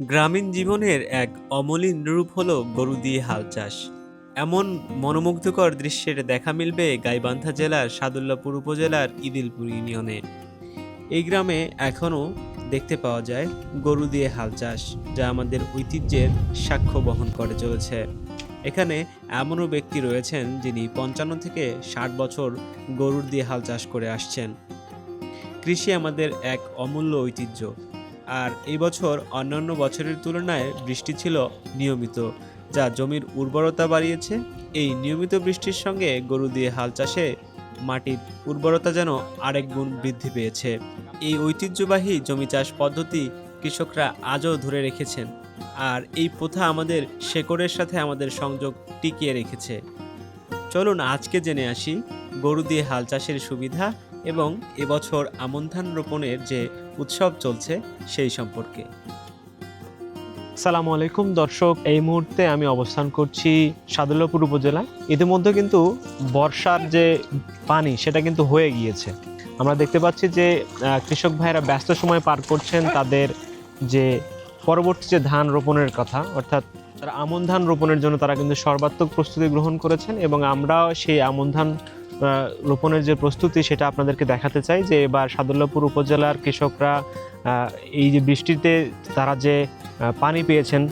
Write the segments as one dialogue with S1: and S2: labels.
S1: গ্রামীণ জীবনের এক অমলিন রূপ হলো গরু দিয়ে হাল চাষ। এমন মনোমুগ্ধকর দৃশ্যের দেখা মিলবে গাইবান্ধা জেলার সাদুল্লাপুর উপজেলার ইদিলপুর ইউনিয়নে। এই গ্রামে এখনও দেখতে পাওয়া যায় গরু দিয়ে হাল চাষ, যা আমাদের ঐতিহ্যের সাক্ষ্য বহন করে চলেছে। এখানে এমনও ব্যক্তি রয়েছেন যিনি পঞ্চান্ন থেকে ষাট বছর গরুর দিয়ে হাল চাষ করে আসছেন। কৃষি আমাদের এক অমূল্য ঐতিহ্য। আর এই বছর অন্যান্য বছরের তুলনায় বৃষ্টি ছিল নিয়মিত, যা জমির উর্বরতা বাড়িয়েছে। এই নিয়মিত বৃষ্টির সঙ্গে গরু দিয়ে হাল চাষে মাটির উর্বরতা যেন আরেক গুণ বৃদ্ধি পেয়েছে। এই ঐতিহ্যবাহী জমি চাষ পদ্ধতি কৃষকরা আজও ধরে রেখেছেন আর এই প্রথা আমাদের শেকড়ের সাথে আমাদের সংযোগ টিকিয়ে রেখেছে। চলুন আজকে জেনে আসি গরু দিয়ে হাল চাষের সুবিধা এবং এবছর আমন ধান রোপণের যে উৎসব চলছে সেই সম্পর্কে। সালামু আলাইকুম দর্শক, এই মুহূর্তে আমি অবস্থান করছি সাদুল্লাপুর উপজেলায়। ইতিমধ্যে কিন্তু বর্ষার যে পানি, সেটা কিন্তু হয়ে গিয়েছে। আমরা দেখতে পাচ্ছি যে কৃষক ভাইরা ব্যস্ত সময় পার করছেন তাদের যে পরবর্তী যে ধান রোপণের কথা, অর্থাৎ তারা আমন ধান রোপণের জন্য তারা কিন্তু সর্বাত্মক প্রস্তুতি গ্রহণ করেছেন এবং আমরাও সেই আমন ধান রোপণের যে প্রস্তুতি সেটা আপনাদেরকে দেখাতে চাই যে এবার সাদুল্লাপুর উপজেলার কৃষকরা এই যে বৃষ্টিতে তারা যে পানি পেয়েছেন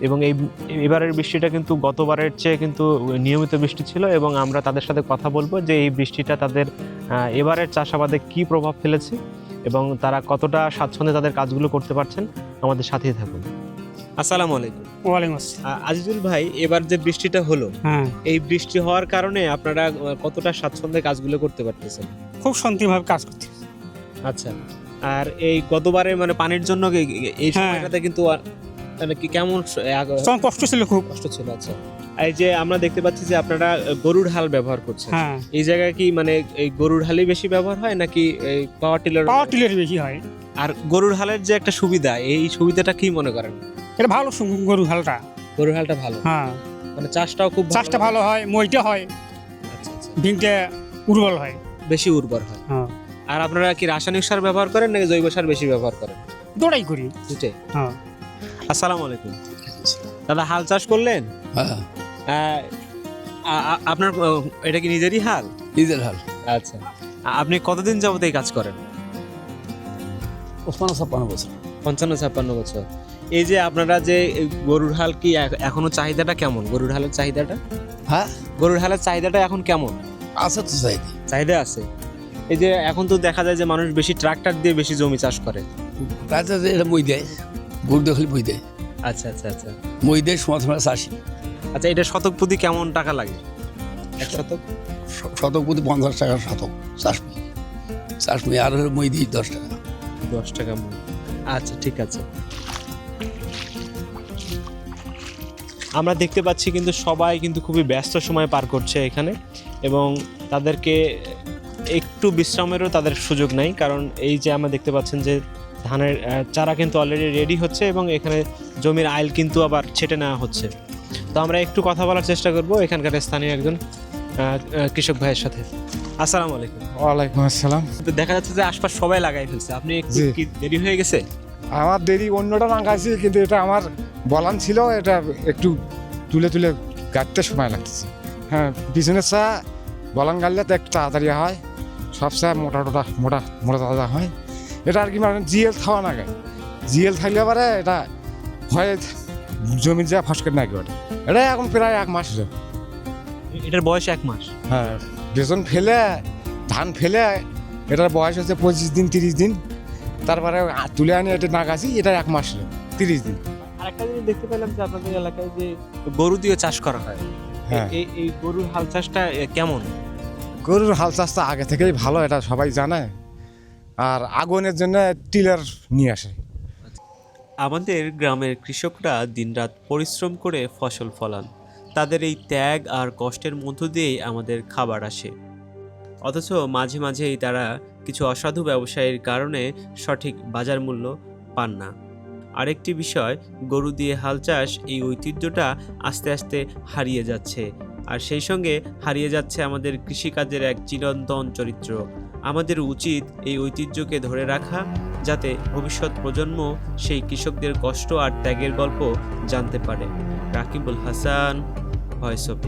S1: এবং এই, এবারের বৃষ্টিটা কিন্তু গতবারের চেয়ে কিন্তু নিয়মিত বৃষ্টি ছিল এবং আমরা তাদের সাথে কথা বলব যে এই বৃষ্টিটা তাদের এবারের চাষাবাদে কি প্রভাব ফেলেছে এবং তারা কতটা স্বাচ্ছন্দ্যে তাদের কাজগুলো করতে পারছেন আমাদের সাথেই থাকুন। আসসালামু আলাইকুম।
S2: ওয়ালাইকুম আসসালাম।
S1: আজিজুল ভাই এবার যে বৃষ্টিটা হলো
S2: হ্যাঁ।
S1: এই বৃষ্টি হওয়ার কারণে আপনারা কতটা স্বাচ্ছন্দ্যে কাজগুলো করতে পারতেছেন?
S2: খুব শান্তিভাবে কাজ করতে
S1: আচ্ছা আর এই গতবারে মানে পানির জন্য এই
S2: হ্যাঁ।
S1: সময়টাতে কিন্তু মানে কি কেমন
S2: কষ্ট ছিল খুব।
S1: কষ্ট ছিল আচ্ছা। এই যে আমরা দেখতে পাচ্ছি যে আপনারা গরুর হাল ব্যবহার করছেন।
S2: হ্যাঁ।
S1: এই জায়গায় কি মানে এই গরুর হালই বেশি ব্যবহার হয় নাকি এই পাওয়ার টিলার
S2: পাওয়ার টিলের বেশি হয়।
S1: আর গরুর হালের যে একটা সুবিধা এই সুবিধাটা কি মনে করেন?
S2: এটা ভালো গরু হালটা।
S1: গরুর হালটা ভালো?
S2: হ্যাঁ।
S1: মানে চাষটাও খুব
S2: চাষটা ভালো হয় মইটা হয়
S1: আচ্ছা আচ্ছা।
S2: ভিংটা উর্বর হয়।
S1: বেশি উর্বর হয়?
S2: হ্যাঁ।
S1: আর আপনারা কি রাসায়নিক সার ব্যবহার করেন নাকি জৈব সার বেশি ব্যবহার করেন?
S2: দৌড়াই করি।
S1: দুটাই?
S2: হ্যাঁ।
S1: আসসালামু আলাইকুম। দাদা হাল চাষ করলেন?
S3: হ্যাঁ।
S1: আপনার এটা কি নিজেরই হাল?
S3: নিজের হাল।
S1: আচ্ছা। আপনি কতদিন যাবত এই কাজ করেন?
S3: ওসমান ছাপ্পান্ন বছর।
S1: পঞ্চান্ন ছাপ্পান্ন বছর। এই যে আপনারা যে গরুর হাল কি এখ- এখনও চাহিদাটা কেমন? গরুর হালের চাহিদাটা?
S3: হ্যাঁ?
S1: গরুর হালের চাহিদাটা এখন কেমন?
S3: আছে তো চাইতে
S1: চাহিদা আছে? এই যে এখন তো দেখা যায় যে মানুষ বেশি ট্রাক্টর দিয়ে বেশি জমি চাষ করে।
S3: যে এটা মই দেয় গরু দেখলে মই দেয়।
S1: আচ্ছা আচ্ছা আচ্ছা।
S3: মই দেয় সময় সময় চাষি।
S1: আচ্ছা এটা শতক প্রতি কেমন টাকা লাগে? এক শতক?
S3: শতক প্রতি পঞ্চাশ টাকা শতক চাষ মই। চাষ মই আর মই দিই দশ টাকা।
S1: দশ টাকা আচ্ছা ঠিক আছে। আমরা দেখতে পাচ্ছি কিন্তু সবাই কিন্তু খুবই ব্যস্ত সময় পার করছে এখানে এবং তাদেরকে একটু বিশ্রামেরও তাদের সুযোগ নাই কারণ এই যে আমরা দেখতে পাচ্ছেন যে ধানের চারা কিন্তু অলরেডি রেডি হচ্ছে এবং এখানে জমির আইল কিন্তু আবার ছেটে নেওয়া হচ্ছে। তো আমরা একটু কথা বলার চেষ্টা করব এখানকার স্থানীয় একজন কৃষক ভাইয়ের সাথে। আসসালামু আলাইকুম।
S4: ওয়ালাইকুম আসসালাম।
S1: তো দেখা যাচ্ছে যে আশপাশ সবাই লাগাই ফেলছে। আপনি। কি দেরি হয়ে গেছে?
S4: আমার দেরি অন্যটা লাগাইছি কিন্তু এটা আমার বলান ছিল এটা একটু তুলে তুলে গাড়তে সময় লাগতেছে। হ্যাঁ পিছনের চা বলান গাড়লে তো একটু তাড়াতাড়ি হয় সব চা মোটা টোটা মোটা মোটা তাজা হয়। এটা আর কি মানে জিএল খাওয়া না গায় জিএল থাকলে পারে এটা ভয়ে জমির যা ফসকের না একেবারে এটা এখন প্রায় এক মাস হলো।
S1: এটার বয়স এক মাস?
S4: হ্যাঁ বেসন ফেলে ধান ফেলে এটার বয়স হচ্ছে পঁচিশ দিন তিরিশ দিন। তারপরে তুলে আনি এটা নাগাছি এটা এক মাস হলো, তিরিশ দিন।
S1: জিনিস দেখতে পেলাম যে আপনাদের এলাকায় যে গরু দিয়ে চাষ করা হয়।
S4: হ্যাঁ।
S1: এই এই গরুর হাল চাষটা কেমন?
S4: গরুর হাল চাষটা আগে থেকেই ভালো এটা সবাই জানে। আর আগুনের জন্য টিলার নিয়ে আসে।
S1: আমাদের গ্রামের কৃষকরা দিনরাত পরিশ্রম করে ফসল ফলান। তাদের এই ত্যাগ আর কষ্টের মধ্য দিয়েই আমাদের খাবার আসে। অথচ মাঝে মাঝেই তারা কিছু অসাধু ব্যবসায়ীর কারণে সঠিক বাজার মূল্য পান না। আরেকটি বিষয়, গরু দিয়ে হাল চাষ এই ঐতিহ্যটা আস্তে আস্তে হারিয়ে যাচ্ছে। আর সেই সঙ্গে হারিয়ে যাচ্ছে আমাদের কৃষিকাজের এক চিরন্তন চরিত্র। আমাদের উচিত এই ঐতিহ্যকে ধরে রাখা, যাতে ভবিষ্যৎ প্রজন্ম সেই কৃষকদের কষ্ট আর ত্যাগের গল্প জানতে পারে। Rakibul Hasan, voice of